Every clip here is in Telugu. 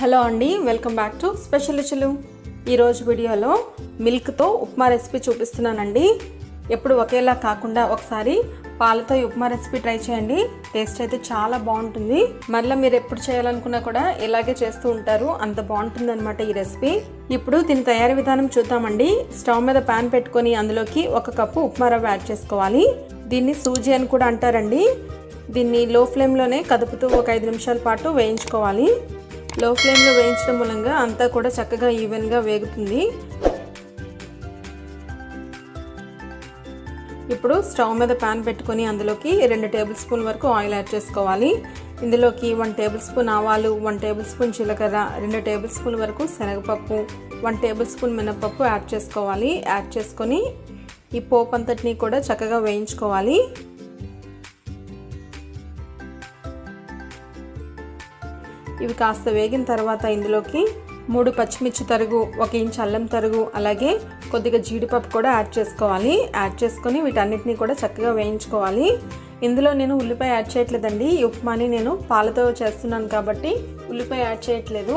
హలో అండి వెల్కమ్ బ్యాక్ టు స్పెషల్ రుచులు. ఈరోజు వీడియోలో మిల్క్తో ఉప్మా రెసిపీ చూపిస్తున్నానండి. ఎప్పుడు ఒకేలా కాకుండా ఒకసారి పాలతో ఉప్మా రెసిపీ ట్రై చేయండి. టేస్ట్ అయితే చాలా బాగుంటుంది. మళ్ళీ మీరు ఎప్పుడు చేయాలనుకున్నా కూడా ఇలాగే చేస్తూ ఉంటారు. అంత బాగుంటుంది అనమాట ఈ రెసిపీ. ఇప్పుడు దీని తయారీ విధానం చూద్దామండి. స్టవ్ మీద పాన్ పెట్టుకొని అందులోకి ఒక కప్పు ఉప్మా రవ్వ యాడ్ చేసుకోవాలి. దీన్ని సూజీ అని కూడా అంటారండి. దీన్ని లో ఫ్లేమ్లోనే కదుపుతూ ఒక ఐదు నిమిషాల పాటు వేయించుకోవాలి. లో ఫ్లేమ్లో వేయించడం మూలంగా అంతా కూడా చక్కగా ఈవెన్గా వేగుతుంది. ఇప్పుడు స్టవ్ మీద పాన్ పెట్టుకొని అందులోకి రెండు టేబుల్ స్పూన్ వరకు ఆయిల్ యాడ్ చేసుకోవాలి. ఇందులోకి వన్ టేబుల్ స్పూన్ ఆవాలు వన్ టేబుల్ స్పూన్ జీలకర్ర రెండు టేబుల్ స్పూన్ వరకు శనగపప్పు వన్ టేబుల్ స్పూన్ మినపప్పు యాడ్ చేసుకోవాలి. యాడ్ చేసుకొని ఈ పోపు అంతటిని కూడా చక్కగా వేయించుకోవాలి. ఇవి కాస్త వేగిన తర్వాత ఇందులోకి మూడు పచ్చిమిర్చి తరుగు ఒక ఇంచ్ అల్లం తరుగు అలాగే కొద్దిగా జీడిపప్పు కూడా యాడ్ చేసుకోవాలి. యాడ్ చేసుకొని వీటన్నిటిని కూడా చక్కగా వేయించుకోవాలి. ఇందులో నేను ఉల్లిపాయ యాడ్ చేయట్లేదండి. ఈ ఉప్మాని నేను పాలతో చేస్తున్నాను కాబట్టి ఉల్లిపాయ యాడ్ చేయట్లేదు.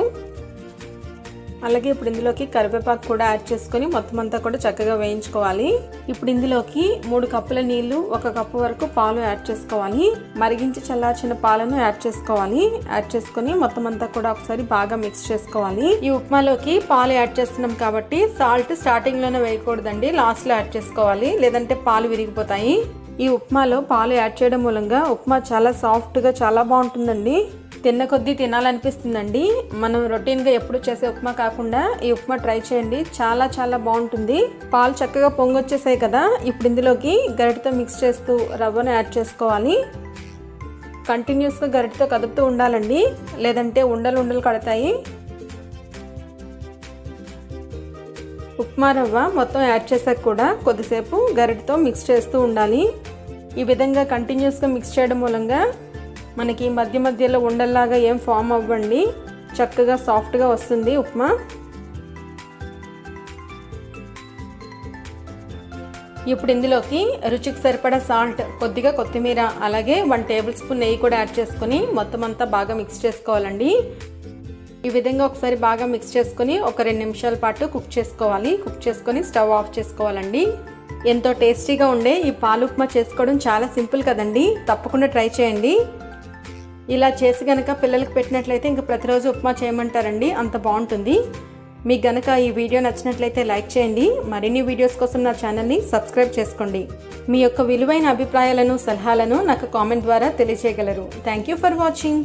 అలాగే ఇప్పుడు ఇందులోకి కరివేపాకు కూడా యాడ్ చేసుకొని మొత్తం అంతా కూడా చక్కగా వేయించుకోవాలి. ఇప్పుడు ఇందులోకి మూడు కప్పుల నీళ్ళు ఒక కప్పు వరకు పాలు యాడ్ చేసుకోవాలి. మరిగించి చల్లార్చిన పాలను యాడ్ చేసుకోవాలి. యాడ్ చేసుకొని మొత్తం అంతా కూడా ఒకసారి బాగా మిక్స్ చేసుకోవాలి. ఈ ఉప్మాలోకి పాలు యాడ్ చేస్తున్నాం కాబట్టి సాల్ట్ స్టార్టింగ్లోనే వేయకూడదండి. లాస్ట్లో యాడ్ చేసుకోవాలి. లేదంటే పాలు విరిగిపోతాయి. ఈ ఉప్మాలో పాలు యాడ్ చేయడం మూలంగా ఉప్మా చాలా సాఫ్ట్గా చాలా బాగుంటుందండి. తిన్న కొద్దీ తినాలనిపిస్తుందండి. మనం రొటీన్గా ఎప్పుడు చేసే ఉప్మా కాకుండా ఈ ఉప్మా ట్రై చేయండి. చాలా చాలా బాగుంటుంది. పాలు చక్కగా పొంగొచ్చేసాయి కదా. ఇప్పుడు ఇందులోకి గరిటతో మిక్స్ చేస్తూ రవ్వను యాడ్ చేసుకోవాలి. కంటిన్యూస్గా గరిటతో కదుపుతూ ఉండాలండి. లేదంటే ఉండలు ఉండలు కడతాయి. ఉప్మా రవ్వ మొత్తం యాడ్ చేసాక కూడా కొద్దిసేపు గరిటతో మిక్స్ చేస్తూ ఉండాలి. ఈ విధంగా కంటిన్యూస్గా మిక్స్ చేయడం మూలంగా మనకి మధ్య మధ్యలో ఉండల్లాగా ఏం ఫామ్ అవ్వండి. చక్కగా సాఫ్ట్గా వస్తుంది ఉప్మా. ఇప్పుడు ఇందులోకి రుచికి సరిపడా సాల్ట్ కొద్దిగా కొత్తిమీర అలాగే వన్ టేబుల్ స్పూన్ నెయ్యి కూడా యాడ్ చేసుకొని మొత్తం అంతా బాగా మిక్స్ చేసుకోవాలండి. ఈ విధంగా ఒకసారి బాగా మిక్స్ చేసుకొని ఒక రెండు నిమిషాల పాటు కుక్ చేసుకోవాలి. కుక్ చేసుకొని స్టవ్ ఆఫ్ చేసుకోవాలండి. ఎంతో టేస్టీగా ఉండే ఈ పాలు ఉప్మా చేసుకోవడం చాలా సింపుల్ కదండి. తప్పకుండా ట్రై చేయండి. ఇలా చేసి గనక పిల్లలకు పెట్టినట్లయితే ఇంకా ప్రతిరోజు ఉప్మా చేయమంటారండి. అంత బాగుంటుంది. మీకు గనక ఈ వీడియో నచ్చినట్లయితే లైక్ చేయండి. మరిన్ని వీడియోస్ కోసం నా ఛానల్ని సబ్స్క్రైబ్ చేసుకోండి. మీ యొక్క విలువైన అభిప్రాయాలను సలహాలను నాకు కామెంట్ ద్వారా తెలియజేయగలరు థ్యాంక్ యూ ఫర్ వాచింగ్